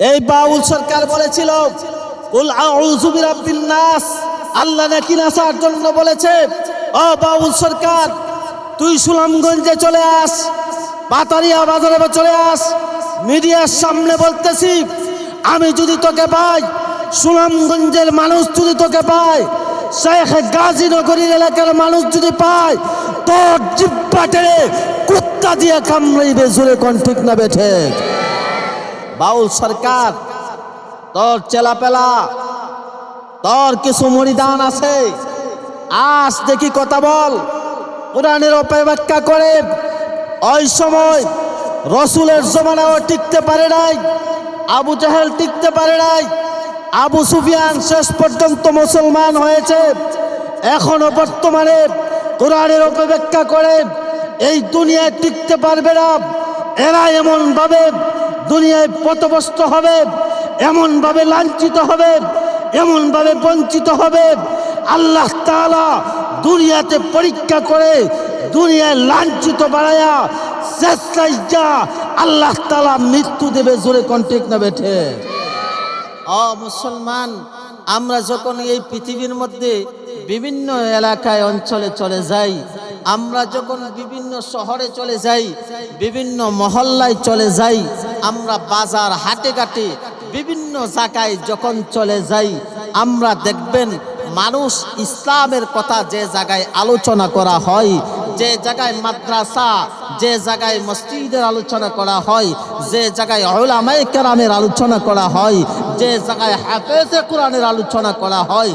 এই বাউল সরকার বলেছিল আল্লাহ নাকি নাসার জন্য বলেছে, ও বাউল সরকার, তুই সুনামগঞ্জে চলে আস পাতারিয়া বাজারে চলে আস, মিডিয়ার সামনে বলতেছি, আমি যদি তোকে পাই, সুনামগঞ্জের মানুষ যদি তোকে পায়, শেখ গাজীনগরীর এলাকার মানুষ যদি পায়, তোর জিব্বা টেনে কুত্তা দিয়ে কামড়াইবে জোরে কোন না বেঠে বাউল সরকার, তোর চেলাপেলা, তোর কিছু মরিদান আছে। আজ দেখি কথা বল, কোরআনের অপব্যাখ্যা করে ওই সময় রসুলের জমানাও টিকতে পারে নাই, আবু জাহেল টিকতে পারে নাই, আবু সুফিয়ান শেষ পর্যন্ত মুসলমান হয়েছে। এখনও বর্তমানে কোরআনের অপব্যাখ্যা করে, এই দুনিয়ায় টিকতে পারবে না, এরা এমনভাবে দুনিয়ায় পথভ্রষ্ট হবে, এমনভাবে লাঞ্ছিত হবে, এমনভাবে বঞ্চিত হবে। আল্লাহ তাআলা দুনিয়াতে পরীক্ষা করে, দুনিয়ায় লাঞ্ছিত বাড়ায়া শেষা আল্লাহ তাআলা মৃত্যু দেবে জোরে কন্টেক্ট না বেঠে? অ মুসলমান, আমরা যখন এই পৃথিবীর মধ্যে বিভিন্ন এলাকায়, অঞ্চলে চলে যাই আমরা যখন বিভিন্ন শহরে চলে যাই, বিভিন্ন মহল্লায় চলে যাই, আমরা বাজার হাটে ঘাটে বিভিন্ন জায়গায় যখন চলে যাই, আমরা দেখবেন মানুষ ইসলামের কথা যে জায়গায় আলোচনা করা হয়, যে জায়গায় মাদ্রাসা, যে জায়গায় মসজিদের আলোচনা করা হয়, যে জায়গায় ওলামাই কেরামের আলোচনা করা হয়, যে জায়গায় হাফেজে কোরআনের আলোচনা করা হয়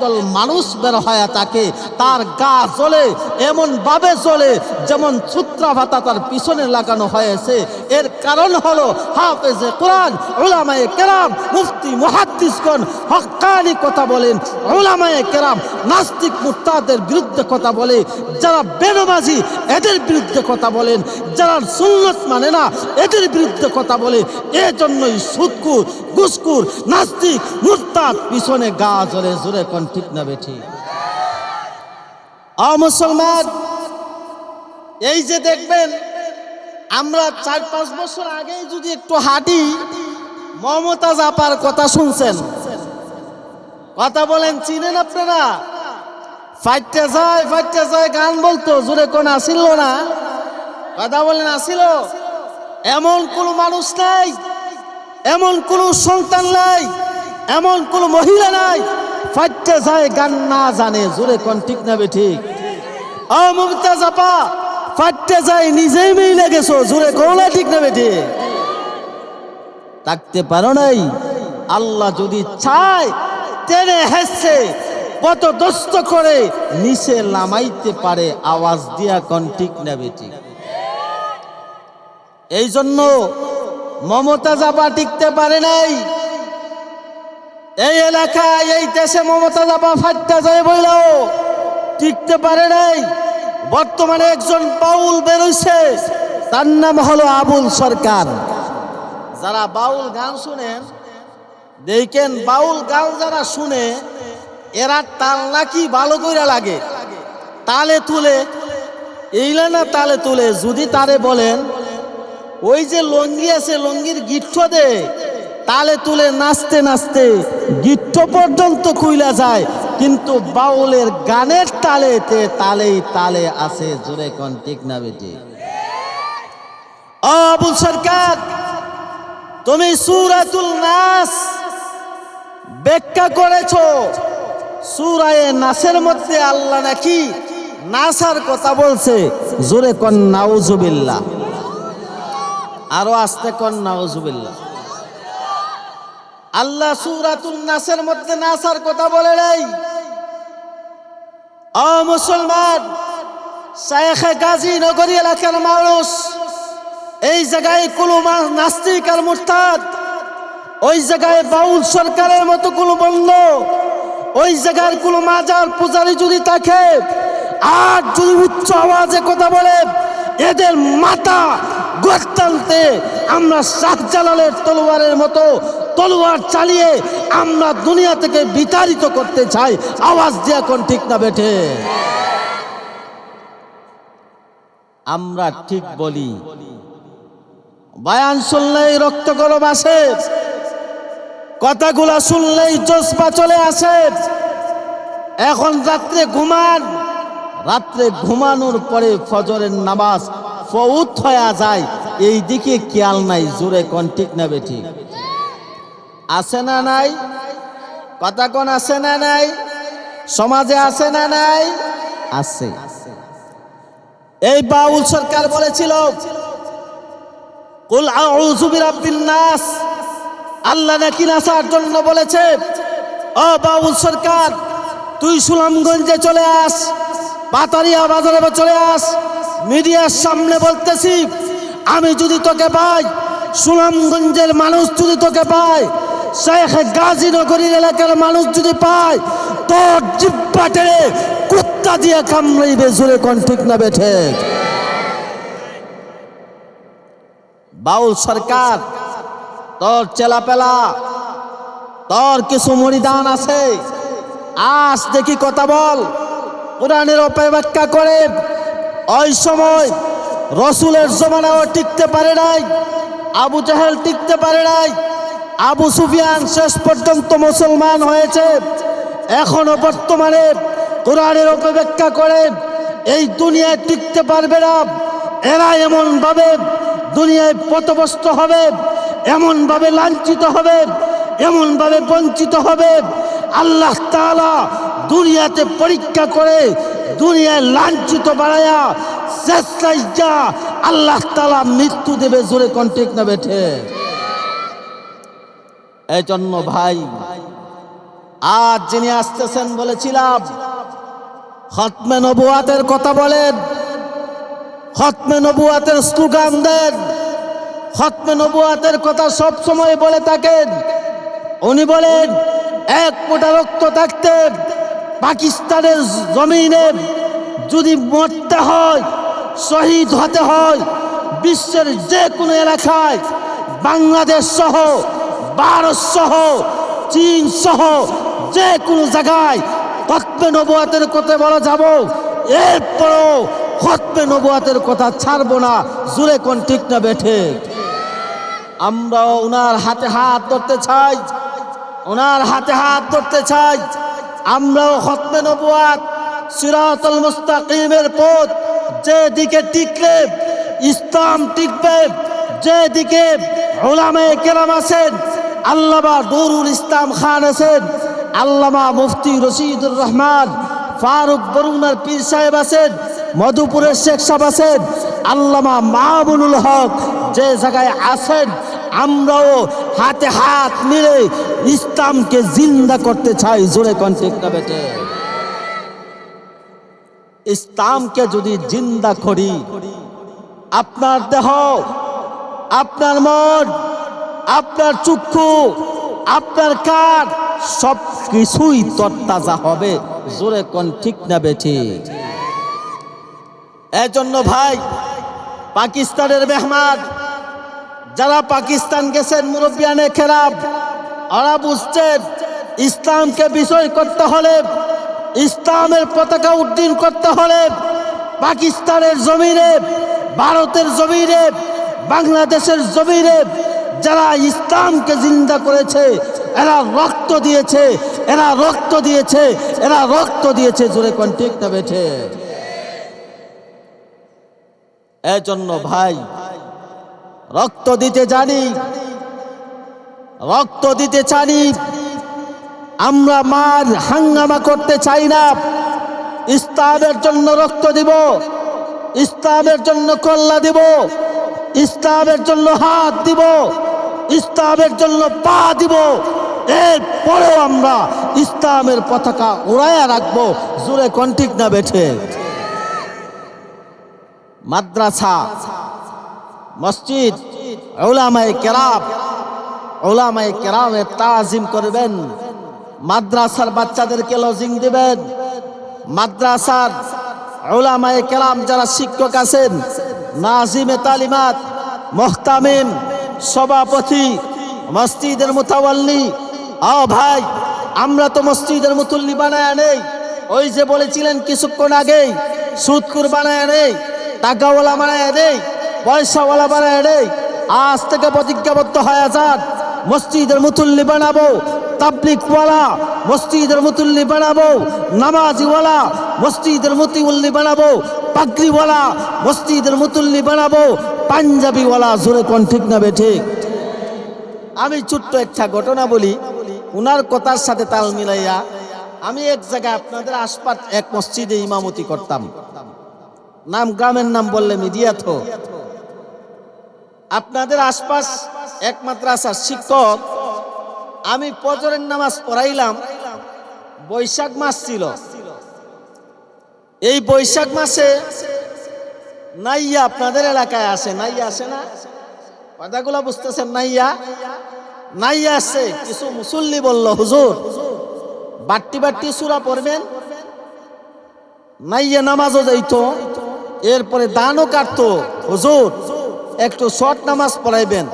একদল মানুষ বের হয় তাকে, তার গা জ্বলে, এমনভাবে জ্বলে যেমন সূত্রা ভাতা তার পিছনে লাগানো হয়েছে। এর কারণ হলো হাফেজে কোরআন ওলামায়ে কেরাম, মুফতি মুহাদ্দিসগণ হক্কানি কথা বলেন ওলামায়ে কেরাম নাস্তিক মুক্তাদের বিরুদ্ধে কথা বলে, যারা বেনমাজি এদের বিরুদ্ধে কথা বলেন, যারা সুন্নত মানে না এদের বিরুদ্ধে কথা বলে, এজন্যই সুদকুর গুসকুর, নাস্তিক, মুরতাদ পিছনে গা জলে জোরে কোন। ঠিক না বেঠি। আ মুসলমান, এই যে দেখবেন, আমরা চার পাঁচ বছর আগেই যদি একটু হাঁটি, মমতাজ আপার কথা শুনছেন। কথা বলেন, চিনেন আপনারা? ফাইটে যায় ফাইটে যায়, গান বলতো, জোরে কোন আসিল না? কথা বলেন, আসিল? এমন কোন মানুষ নাই, এমন কোন সন্তান নাই, এমন কোন মহিলা নাই ফাইটে যায় গান না জানে, জোরে কোন ঠিক না ঠিক। ও মমতাজ আপা, ফাইটে যায় নিজেই মিলে গেছো জোরে কোন ঠিক না ঠিক। থাকতে পারো নাই, আল্লাহ যদি চায়, টেনে হেসছে কত দস্ত করে নিচে নামাইতে পারে, আওয়াজ দিয়া কন ঠিক না বেটি এই জন্য মমতা জাপা টিকতে পারে নাই এই এলাকায়, এই দেশে মমতা জাপা ফাটতে যায় বইল। টিকতে পারে নাই। বর্তমানে একজন বাউল বেরোইছে। তার নাম হলো আবুল সরকার। যারা বাউল গান শুনেন দেখেন বাউল গান যারা শুনে, এরা তাল নাকি ভালো করে লাগে। তালে তুলে, এইলা না তালে তুলে, যদি তারে বলেন, ওই যে লঙ্গি আছে, লঙ্গির গিট্ট দে তালে তুলে নাচতে নাচতে গিট্ট পর্যন্ত কুইলা যায়, কিন্তু বাউলের গানের তালেতে তালেই তালে আছে, জোরে কোন ঠিক না বেটি? আবুল সরকার, তুমি সুরাতুল নাস ব্যাখ্যা করেছ। সুরায়ে নাসের মধ্যে আল্লাহ নাকি নাসার কথা বলছে, জোরে কন নাউজুবিল্লাহ। আরও আস্তে কন নাউজুবিল্লাহ। আল্লাহ সুরাতুল নাসের মধ্যে নাসার কথা বলে নাই। ও মুসলমান শেখ গাজী নগরী এলাকার মানুষ, এই জায়গায় কোনো নাস্তিক আর মুরতাদ, ওই জায়গায় বাউল সরকারের মতো কোনো বন্ধ, ওই জায়গার কোনো মাজার পূজারি যদি থাকে, আর যদি উচ্চ আওয়াজে কথা বলে, এদের মাথা গর্তান্তে আমরা শাহজালালের তলোয়ারের মতো তলোয়ার চালিয়ে আমরা দুনিয়া থেকে বিতাড়িত করতে চাই। আওয়াজ দিয়ে এখন ঠিক না বেঠে। আমরা ঠিক বলি। বায়ান শুনলেই রক্ত গরম আসে। কথাগুলো শুনলেই জজবা চলে আসে। এখন রাত্রে ঘুমান। রাত্রে ঘুমানোর পরে ফজরের নামাজ ফৌত হয়ে যায়। এই দিকে খেয়াল নাই, জোরে কোন ঠিক না বেঠি। আছে না নাই? কথা কোন আছে না নাই? সমাজে আছে না নাই? আছে। এই বাউল সরকার বলেছিল, কুল নাস। আল্লাহ নাকি নাসার জন্য বলেছে, ও বাউল সরকার, তুই সুনামগঞ্জে চলে আস পাতারিয়া বাজারে চলে আস। মিডিয়ার সামনে বলতেছি, আমি যদি তোকে পাই, সুনামগঞ্জের মানুষ যদি তোকে পায় শেখ গাজীনগরীর এলাকার মানুষ যদি পায় তো জিব্বা টেনে কুত্তা দিয়ে কামড়াইবে, জোরে কোন ঠিক না বেঠে বাউল সরকার, তোর চেলাপেলা, তোর কিছু মরিদান আছে? আজ দেখি কথা বল। কোরআনের অপব্যাখ্যা করে, ওই সময় রসুলের জমানাও টিকতে পারে নাই, আবু জাহেল টিকতে পারে নাই আবু সুফিয়ান শেষ পর্যন্ত মুসলমান হয়েছে। এখনও বর্তমানে কোরআনের অপব্যাখ্যা করে, এই দুনিয়ায় টিকতে পারবে না। এরা এমন ভাবে দুনিয়ায় পথভ্রষ্ট হবে এমন ভাবে লাঞ্ছিত হবে এমন ভাবে বঞ্চিত হবে। আল্লাহ তাআলা দুনিয়াতে পরীক্ষা করে, দুনিয়ায় লাঞ্ছিত বাড়ায়া শেষা আল্লাহ তালা মৃত্যু দেবে জোরে কন্টেক্ট না বেঠে এই জন্য ভাই, আজ যিনি আসতেছেন বলেছিলাম, খতমে নবুয়াতের কথা বলেন, খতমে নবুয়াতের স্লোগান দেন, খতমে নবুয়াতের কথা সব সময় বলে থাকেন। উনি বলেন, এক ফোঁটা রক্ত থাকতে পাকিস্তানের জমিনে যদি মরতে হয়, শহীদ হতে হয়, বিশ্বের যে কোনো এলাকায়, বাংলাদেশ সহ ভারত সহ চীন সহ যে কোনো জায়গায় খতমে নবুয়াতের কথা বলা যাব। এরপরও খতমে নবুয়াতের কথা ছাড়বো না জুড়ে কোন ঠিক না বেঠে আমরাও ওনার হাতে হাত ধরতে চাই ওনার হাতে হাত ধরতে চাই। আমরাও খতমে নবুয়াত, সিরাতুল মুস্তাকিমের পথ, যে যেদিকে টিকলে ইসলাম টিকবে যেদিকে ওলামে কেরাম আছেন আল্লামা নুরুল ইসলাম খান আছেন, আল্লামা মুফতি রশিদুর রহমান, ফারুক বরুনার পীর সাহেব আছেন, মধুপুরের শেখ সাহেব আছেন, আল্লামা মাহবুল হক যে জায়গায় আছেন, আমরাও হাতে হাত মিলে ইসলামকে জিন্দা করতে চাই, জোরে কন্টেক্ট বেটে ইসলামকে যদি জিন্দা করি, আপনার দেহ, আপনার মন আপনার চক্ষু, আপনার কাঠ সব কিছুই তরতাজা হবে। জোরে কোন ঠিক না বেঠি? এজন্য ভাই, পাকিস্তানের মেহমান, যারা পাকিস্তান গেছেন মুরব্বিয়ানে খেরাব, ওরা বুঝছেন ইসলামকে বিষয় করতে হলে, ইসলামের পতাকা উড্ডীন করতে হলে, পাকিস্তানের জমিনে, ভারতের জমিনে, বাংলাদেশের জমিনে যারা ইসলামকে জিন্দা করেছে, এরা রক্ত দিয়েছে, এরা রক্ত দিয়েছে, এরা রক্ত দিয়েছে, জোরে কোন ঠিক না বেঠে? এজন্য ভাই, রক্ত দিতে জানি, রক্ত দিতে জানি, আমরা মার হাঙ্গামা করতে চাই না। ইসলামের জন্য রক্ত দিব, ইসলামের জন্য কল্লা দিব, ইসলামের জন্য হাত দিব। ইসলামের জন্য পা দিব। এরপরেও আমরা ইসলামের পতাকা উড়াইয়া রাখব। জোরে কন্টিক না বেঠে? মাদ্রাসা, মসজিদ ওলামায় কেরাম ওলামায় কেরামে তাজিম করবেন। মাদ্রাসার বাচ্চাদেরকে লজিং দিবেন। মাদ্রাসার ওলামায় কেরাম যারা শিক্ষক আছেন, নাজিমে তালিমাত, মোহতামিম সভাপতি, মসজিদের মোতাওয়াল্লি। আ ভাই, আমরা তো মসজিদের মুতুল্লি বানায় নেই। ওই যে বলেছিলেন কিছুক্ষণ আগেই সুদকুর বানায় নেই, টাকাওয়ালা বানায় নেই, পয়সাওয়ালা বানায় নেই। আজ থেকে প্রতিজ্ঞাবদ্ধ হয়ে যান, মসজিদের মুতুল্লি বানাবো, তাবলিকওয়ালা মসজিদের মুতুল্লি বানাবো, নামাজিওয়ালা মসজিদের মুতিউল্লি বানাবো, পাগড়িওয়ালা মসজিদের মুতুল্লি বানাবো পাঞ্জাবিওয়ালা জোরে কোন ঠিক না বে ঠিক? আমি ছোট্ট একটা ঘটনা বলি, উনার কথার সাথে তাল মিলাইয়া আমি এক জায়গায় আপনাদের আশপাশ এক মসজিদে ইমামতি করতাম। নাম গ্রামের নাম বললে মিডিয়া তো আপনাদের আশপাশ এক মাদ্রাসার শিক্ষক, আমি পজরের নামাজ পড়াইলাম, বৈশাখ মাস ছিল। এই বৈশাখ মাসে নাইয়া আপনাদের এলাকায় আসে নাইয়া আসে না? কথাগুলো বুঝতেছেন, নাইয়া? নাইয়া আসছে কিছু মুসল্লি বলল, হুজুর বাট্টি বাট্টি সুরা পড়বেন, নাইয়া নামাজও যাইতো, এরপরে দানও কাটতো, হুজুর, একটু শর্ট নামাজ পড়াইবেন,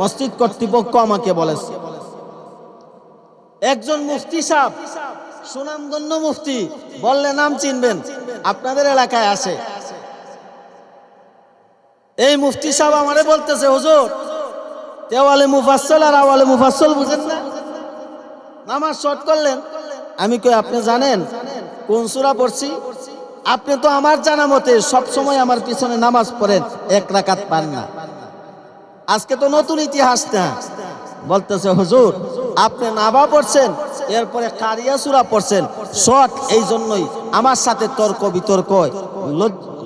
মসজিদ কর্তৃপক্ষ আমাকে বলেছে। একজন মুফতি সাহেব সুনামগণ্য মুফতি, বললে নাম চিনবেন, আপনাদের এলাকায় আসে এই মুফতি সাহেব আমারে বলতেছে, হুজুর তেওয়ালে মুফাসল আর আওয়ালে মুফাসল বুঝেন না? নামাজ শর্ট করলেন। আমি কই, আপনি জানেন কোন সূরা পড়ছি? আপনি তো আমার জানা মতে সব সময় আমার পিছনে নামাজ পড়েন, এক রাকাত পান না। আজকে তো নতুন ইতিহাস না। বলতেছে, হুজুর, আপনি নাবা পড়ছেন, এরপরে কারিয়া সুরা পড়ছেন, শর্ট এই জন্যই আমার সাথে তর্ক বিতর্ক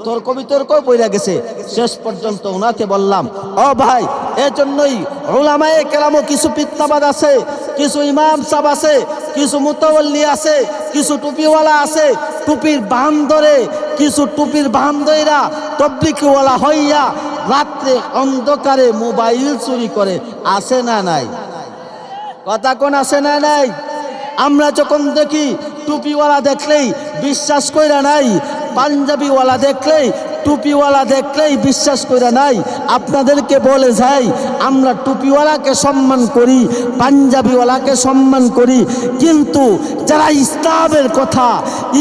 তর্ক বিতর্ক বইরা গেছে। শেষ পর্যন্ত ওনাকে বললাম, ও ভাই এর জন্যই ওলামায়ে কেরামও কিছু পিত্তাবাদ আছে, কিছু ইমাম সাহ আছে, কিছু মুতাওয়াল্লি আছে, কিছু টুপিওয়ালা আছে, টুপির বান ধরে, কিছু টুপির বান ধইরা তবলিকওয়ালা হইয়া রাত্রে অন্ধকারে মোবাইল চুরি করে আসে না নাই? কথা কোন আসে না নাই? আমরা যখন দেখি টুপিওয়ালা দেখলেই বিশ্বাস কইরা নাই পাঞ্জাবিওয়ালা দেখলেই, টুপিওয়ালা দেখলেই বিশ্বাস করে নাই। আপনাদেরকে বলে যাই, আমরা টুপিওয়ালাকে সম্মান করি, পাঞ্জাবিওয়ালাকে সম্মান করি, কিন্তু যারা ইসলামের কথা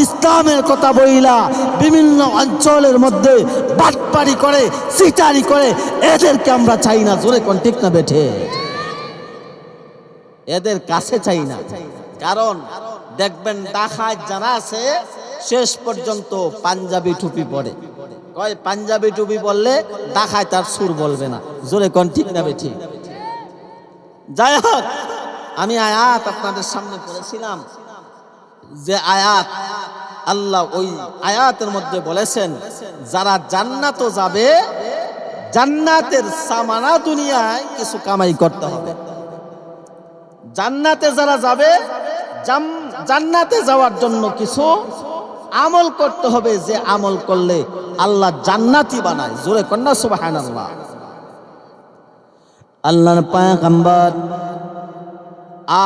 ইসলামের কথা বইলা বিভিন্ন অঞ্চলের মধ্যে বাটপারি করে সিটারি করে, এদেরকে আমরা চাই না। জোরে কোন ঠিক না বেঠে? এদের কাছে চাই না। কারণ, দেখবেন ডাকাত যারা আছে শেষ পর্যন্ত পাঞ্জাবি টুপি পরে। কয়, পাঞ্জাবি টুপি বললে দেখায় তার সুর বলবে না। জোরে কোন ঠিক না বেঠি যাই হোক, আমি আয়াত আপনাদের সামনে পড়েছিলাম যে আয়াত আল্লাহ ওই আয়াতের মধ্যে বলেছেন, যারা জান্নাত যাবে, জান্নাতের সামানা দুনিয়ায় কিছু কামাই করতে হবে। জান্নাতে যারা যাবে জান্নাতে যাওয়ার জন্য কিছু আমল করতে হবে, যে আমল করলে আল্লাহ জান্নাতি বানায়। জোরে কন্যা, সুবহানাল্লাহ। আল্লাহর পায়গাম্বর,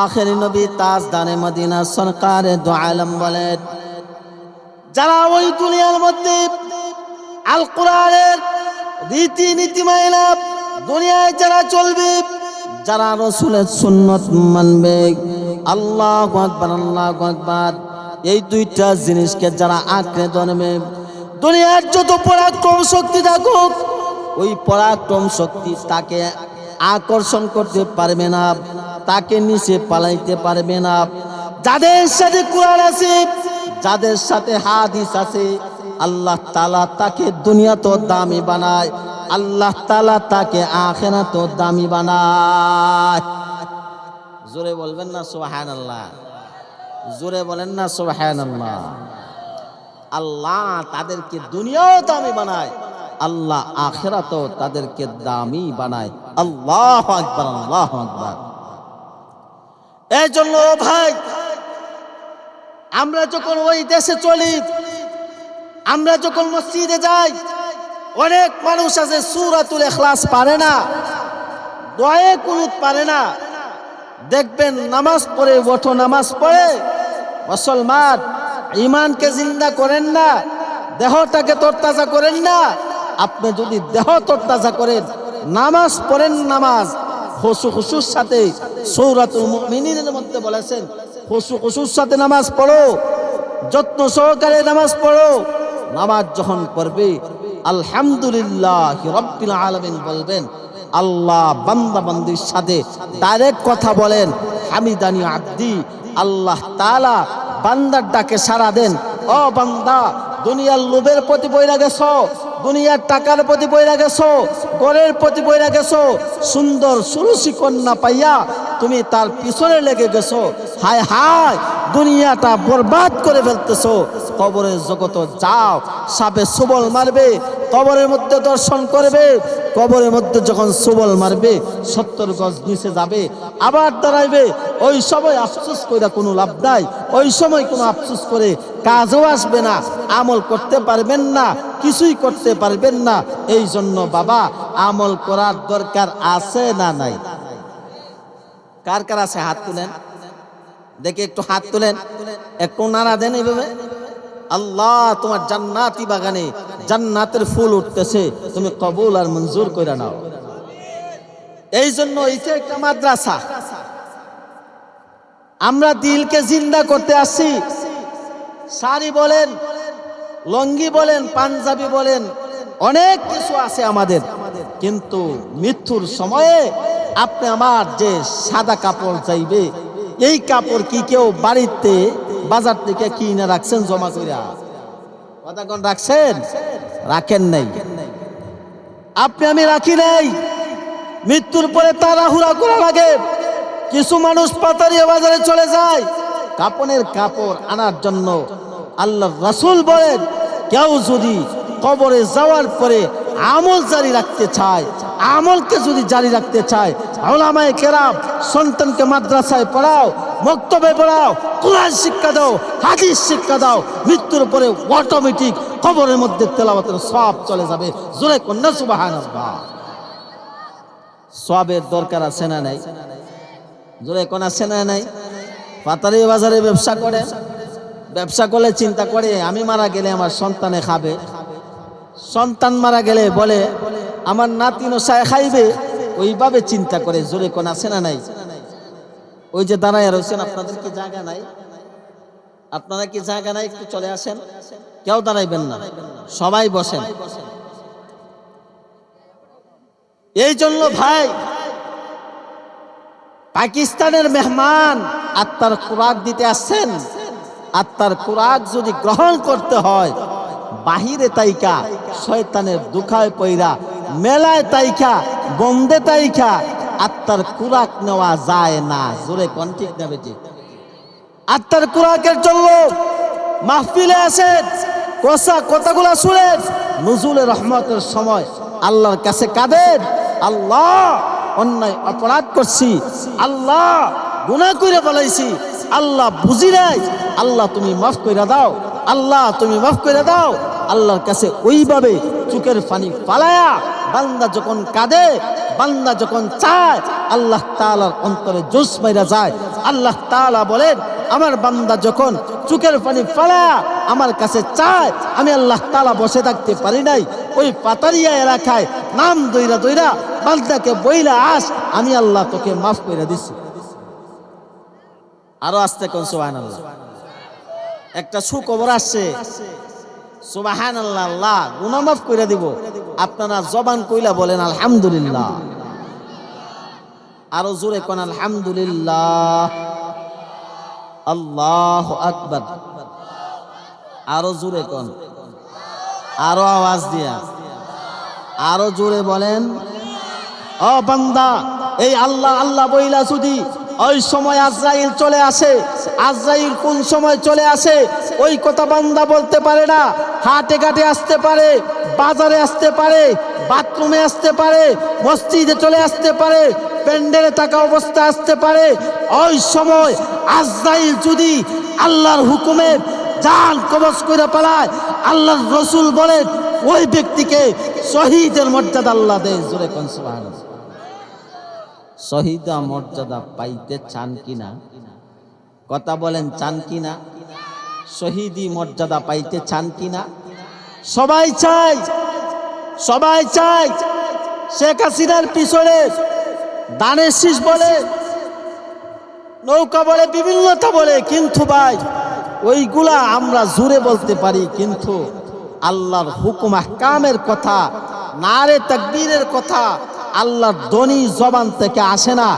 আখেরি নবী তাজদানে মদিনা সরকারে দো আলম বলেন যারা ওই দুনিয়ার মধ্যে আল কোরআনের রীতি নীতি মাইনা দুনিয়ায় যারা চলবে, যারা রসুলের সুন্নত মানবে, আল্লাহ আকবার আল্লাহ আকবার। এই দুইটা জিনিসকে যারা আঁকড়ে ধরবে, দুনিয়ার যত পরাক্রম শক্তি থাকুক, ওই পরাক্রম শক্তি তাকে আকর্ষণ করতে পারবে না, তাকে নিচে পালাইতে পারবে না। যাদের সাথে কোরআন আছে, যাদের সাথে হাদিস আছে, আল্লাহ তালা তাকে দুনিয়া তো দামি বানায়, আল্লাহ তালা তাকে আখেরা তো দামি বানায়। জোরে বলবেন না সোহান আল্লাহ জোরে বলেন না সোহান আল্লাহ আল্লাহ তাদেরকে দুনিয়াও দামি বানায়, আল্লাহ আখেরাতেও তাদেরকে দামি বানায়। আল্লাহ আকবার আল্লাহ আকবার। এই জন্য ভাই, আমরা যখন ওই দেশে চলি, আমরা যখন মসজিদে যাই, অনেক মানুষ আছে সুরাতুল এখলাস পারে না, দয়ে কুনুত পারে না। দেখবেন নামাজ পড়ে, ওঠো, নামাজ পড়ে। মুসলমান ইমানকে জিন্দা করেন না, দেহটাকে তরতাজা করেন না। আপনি যদি দেহ তরতাজা করেন, নামাজ পড়েন নামাজ। হসু খুশুর সাথে সৌরাতুল মুমিনিনের মধ্যে বলেছেন হসু খুশুর সাথে নামাজ পড়ো, যত্ন সহকারে নামাজ পড়ো। নামাজ যখন পড়বে, আলহামদুলিল্লাহ রব্বিল আলামিন বলবেন আল্লাহ বান্দা বান্দির সাথে ডাইরেক্ট কথা বলেন। হামিদানি আব্দি, আল্লাহ তালা বান্দার ডাকে সারা দেন। ও বান্দা, দুনিয়ার লোভের প্রতি বইরা গেছো, দুনিয়ার টাকার প্রতি বইরা গেছো গড়ের প্রতি বইরা গেছো, সুন্দর সুরুচি কন্যা পাইয়া তুমি তার পিছনে লেগে গেছো। হায় হায়, দুনিয়াটা বরবাদ করে ফেলতেছো। কবরের জগত যাও, সাপে সুবল মারবে, কবরের মধ্যে দর্শন করবে। কবরের মধ্যে যখন সুবল মারবে, সত্তর গজ নিচে যাবে, আবার দাঁড়াইবে। ওই সময় আফসোস করে কোনো লাভ নাই। ওই সময় কোনো আফসোস করে কাজও আসবে না, আমল করতে পারবেন না, কিছুই করতে পারবেন না। এই জন্য বাবা, আমল করার দরকার আছে না নাই? কার কার আছে হাত তুলেন? দেখে একটু হাত তুলেন। একটু নাড়া দেন এইভাবে। আল্লাহ, তোমার জান্নাতি বাগানে জান্নাতের ফুল উঠতেছে। তুমি কবুল আর মঞ্জুর করে নাও। এই জন্য একটা মাদ্রাসা। আমরা দিলকে জিন্দা করতে আসছি। শাড়ি বলেন, লঙ্গি বলেন, পাঞ্জাবি বলেন, অনেক কিছু আছে আমাদের। কিন্তু মৃত্যুর সময়ে আপনি আমার যে সাদা কাপড় চাইবে, এই কাপড় কি কেউ বাড়িতে, বাজার থেকে কিনে রাখছেন, জমা কথা কোন রাখছেন? রাখেন নাই। আপনি আমি রাখি নাই। মৃত্যুর পরে তাড়াহুড়া করা লাগে। কিছু মানুষ পাতারিয়া বাজারে চলে যায়। কাপনের কাপড় আনার জন্য আল্লাহ রাসূল বলেন, কেউ যদি কবরে যাওয়ার পরে আমল জারি রাখতে চায়, আমলকে যদি জারি রাখতে চায় আলামায়ে কেরাম সন্তানকে মাদ্রাসায় পড়াও, মক্তবে পড়াও, কোরআন শিক্ষা দাও, হাদিস শিক্ষা দাও, মৃত্যুর পরে অটোমেটিক কবরের মধ্যে তেলাওয়াতের সব চলে যাবে। জোরে কন্যা সুবহানাল্লাহ। সবের দরকার আছে না নাই? জোরে কোন আছে না নাই? পাতারি বাজারে ব্যবসা করে, ব্যবসা করলে চিন্তা করে, আমি মারা গেলে আমার সন্তানে খাবে। সন্তান মারা গেলে বলে, আমার নাতিনো সায় খাইবে? ওইভাবে চিন্তা করে, জোরে কোন আছে না নাই? ওই যে দাঁড়ায় রয়েছেন আপনাদের কি জায়গা নাই? আপনারা কি জায়গা নাই? একটু চলে আসেন। কেউ দাঁড়াইবেন না, সবাই বসেন। এই জন্য ভাই, পাকিস্তানের মেহমান আত্মার খুরাক দিতে আসছেন। আত্মার খুরাক যদি গ্রহণ করতে হয় বাহিরে তাইকা, শয়তানের দুখায় পইরা, মেলায় তাইকা গন্ধে তাইকা আত্মার খুরাক নেওয়া যায় না। জোরে কোন ঠিক না বেটি? আত্মার খুরাকের জন্য মাহফিলে আসেন কষা কথাগুলো শুনেন নজরুলের রহমতের সময় আল্লাহর কাছে কাঁদেন আল্লাহ, অন্যায় অপরাধ করছি, আল্লাহ, গুনাহ করে বলাইছি আল্লাহ বুঝি নাই, আল্লাহ তুমি মাফ করে দাও, আল্লাহ তুমি মাফ করে দাও। আল্লাহর কাছে ওইভাবে চুকের পানি পালায়া বান্দা যখন কাঁদে, বান্দা যখন চায়, আল্লাহ তাআলার অন্তরে জোশ মাইরা যায়। আল্লাহ তাআলা বলেন, আমার বান্দা যখন চুকের পানি ফালা আমার কাছে চায়, আমি আল্লাহ তালা বসে থাকতে পারি নাই, ওই পাতারিয়া এলাকায় নাম দইরা দইরা বান্দাকে বইলা আস, আমি আল্লাহ তোকে মাফ করে দিছি। আরও আসতে কোন আল্লাহ একটা সুখবর আসছে। সুবাহান আল্লাহ আল্লাহ গুনা দিব। আপনারা জবান কইলা বলেন, আলহামদুলিল্লাহ। আরও জোরে কোন, আলহামদুলিল্লাহ। আল্লাহ আকবর। আরও জোরে কোন। আরও আওয়াজ দিয়া। আরও জোরে বলেন ও বান্দা, এই আল্লাহ আল্লাহ বইলা যদি ওই সময় আজরাইল চলে আসে, আজরাইল কোন সময় চলে আসে, ওই কথা বান্দা বলতে পারে না। হাটে ঘাটে আসতে পারে, বাজারে আসতে পারে, বাথরুমে আসতে পারে, মসজিদে চলে আসতে পারে, প্যান্ডেলে থাকা অবস্থা আসতে পারে। ওই সময় আজরাইল যদি আল্লাহর হুকুমে জান কবজ করে পালায়, আল্লাহর রসুল বলেন, ওই ব্যক্তিকে শহীদের মর্যাদা আল্লাহ দেয়। জোরে শহীদা মর্যাদা পাইতে চান কিনা? কথা বলেন, চান কিনা? শহীদি মর্যাদা পাইতে চান কিনা? সবাই চাই সবাই চাই শেখ হাসিনার পিছনে দানের শীষ বলে, নৌকা বলে, বিভিন্নতা বলে, কিন্তু ভাই, ওইগুলা আমরা জুড়ে বলতে পারি, কিন্তু আল্লাহর হুকুম কামের কথা, নারে তাকবীরের কথা আল্লাহর ধনী জবান থেকে আসে না।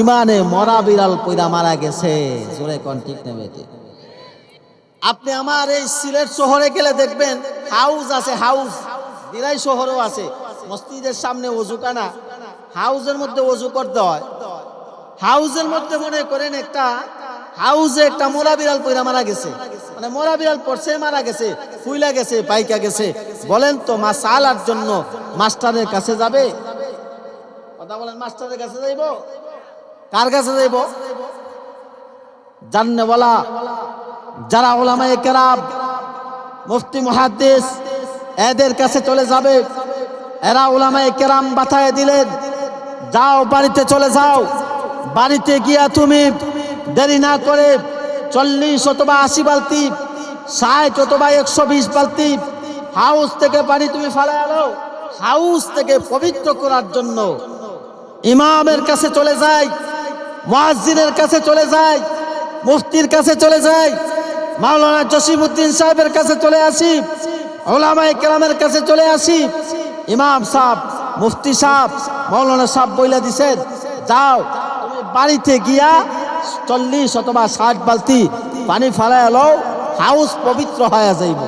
ইমানে মরা বিড়াল পয়দা মারা গেছে। জোরে কোন ঠিক নেবে আপনি আমার এই সিলেট শহরে গেলে দেখবেন হাউস আছে, হাউস। দিরাই শহরও আছে। মসজিদের সামনে অজুখানা হাউসের মধ্যে অজু করতে হয়। হাউসের মধ্যে মনে করেন একটা হাউসে একটা মোরা বিড়াল পয়রা মারা গেছে। মানে মোরা বিড়াল পড়ছে, মারা গেছে ফুইলা গেছে, পাইকা গেছে। বলেন তো মাছ আলার জন্য মাস্টারের কাছে যাবে? কথা বলেন, মাস্টারের কাছে যাইব? কার কাছে যাইব? জাননেওয়ালা যারা ওলামায়ে কেরাম, মুফতি, মুহাদ্দিস, এদের কাছে চলে যাবে। এরা ওলামায়ে কেরাম বাতায় দিলেন, যাও বাড়িতে চলে যাও। বাড়িতে গিয়া তুমি দেরি না করে চল্লিশ অথবা আশি বালতি, ষাট অথবা একশো বিশ বালতি হাউস থেকে পানি তুমি ফেলে আনো। হাউস থেকে পবিত্র করার জন্য ইমামের কাছে চলে যায়, মুয়াজ্জিনের কাছে চলে যায়, মুফতির কাছে চলে যাই মাওলানা জসিমুদ্দিন সাহেবের কাছে চলে আসি, ওলামায়ে কেরামের কাছে চলে আসি। ইমাম সাহেব, মুফতি সাহেব, মাওলানা সাহেব বইলা দিছেন, যাও বাড়িতে গিয়া চল্লিশ অথবা ষাট বালতি পানি ফালাই এলো হাউস পবিত্র হয়ে যাইব।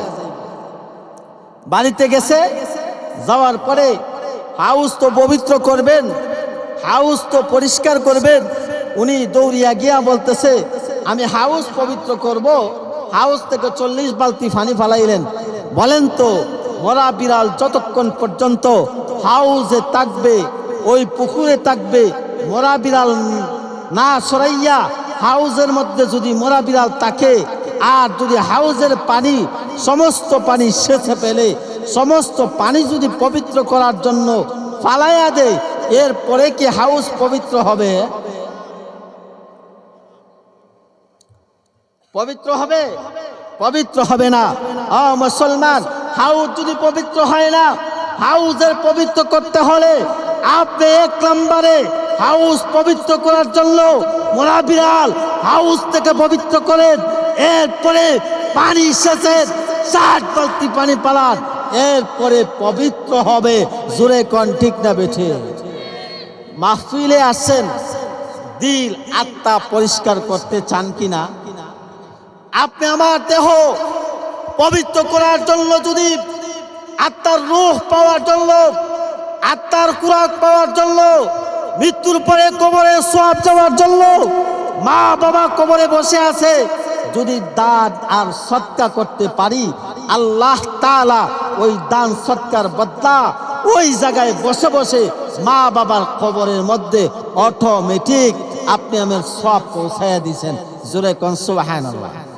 বাড়িতে গেছে, যাওয়ার পরে হাউস তো পবিত্র করবেন, হাউস তো পরিষ্কার করবেন। উনি দৌড়িয়া গিয়া বলতেছে, আমি হাউস পবিত্র করব হাউস থেকে চল্লিশ বালতি পানি ফালাইলেন। বলেন তো, মরা বিড়াল যতক্ষণ পর্যন্ত হাউসে থাকবে, ওই পুকুরে থাকবে, মরা বিড়াল না সরাইয়া হাউসের মধ্যে যদি মরা বিড়াল থাকে, আর যদি হাউসের পানি, সমস্ত পানি সেচে পেলে সমস্ত পানি যদি পবিত্র করার জন্য ফালাইয়া দেয়, এরপরে কি হাউস পবিত্র হবে? পবিত্র হবে? পবিত্র হবে না। ও মুসলমান হাউস যদি পবিত্র হয় না হাউসের পবিত্র করতে হলে আপনি এক নম্বরে হাউস পবিত্র করার জন্য মোরা বিড়াল হাউস থেকে পবিত্র করেন। এরপরে পানি সেচেন ষাট বালতি পানি পালান। এরপরে পবিত্র হবে। জোরে কন, ঠিক না বেঠে? মাহফিলে আসেন। দিল আত্মা পরিষ্কার করতে চান কিনা? আপনি আমার দেহ পবিত্র করার জন্য যদি আত্মার রূহ পাওয়ার জন্য, আত্মার কুরাক পাওয়ার জন্য, মৃত্যুর পরে কবরে সব যাওয়ার জন্য মা বাবা কবরে বসে আছে, যদি দান আর সৎকা করতে পারি, আল্লাহ তাআলা ওই দান সৎকার বদলা ওই জায়গায় বসে বসে মা বাবার কবরের মধ্যে অটোমেটিক আপনি আমার সব পৌঁছাইয়া দিয়েছেন। জোরে কন সুবহানাল্লাহ।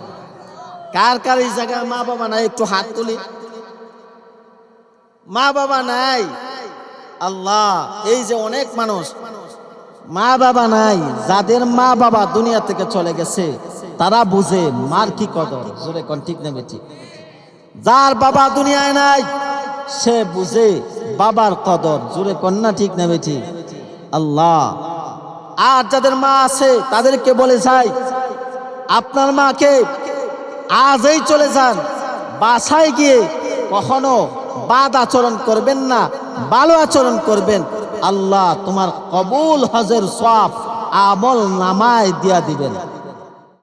কার কার এই জায়গায় মা বাবা নাই? একটু হাত তুলি। মা বাবা নাই? আল্লাহ, এই যে অনেক মানুষ। মা বাবা নাই, যাদের মা বাবা দুনিয়া থেকে চলে গেছে, তারা বুঝে মার কি কদর। জোরে কোন ঠিক নেবে ঠিক যার বাবা দুনিয়ায় নাই, সে বুঝে বাবার কদর। জোরে কন্যা ঠিক নেবে ঠিক আল্লাহ। আর যাদের মা আছে, তাদেরকে বলে যাই, আপনার মাকে আজই চলে যান। বাসায় গিয়ে কখনো বাদ আচরণ করবেন না, ভালো আচরণ করবেন। আল্লাহ তোমার কবুল হজের সব আমল নামায় দিয়া দিবেন।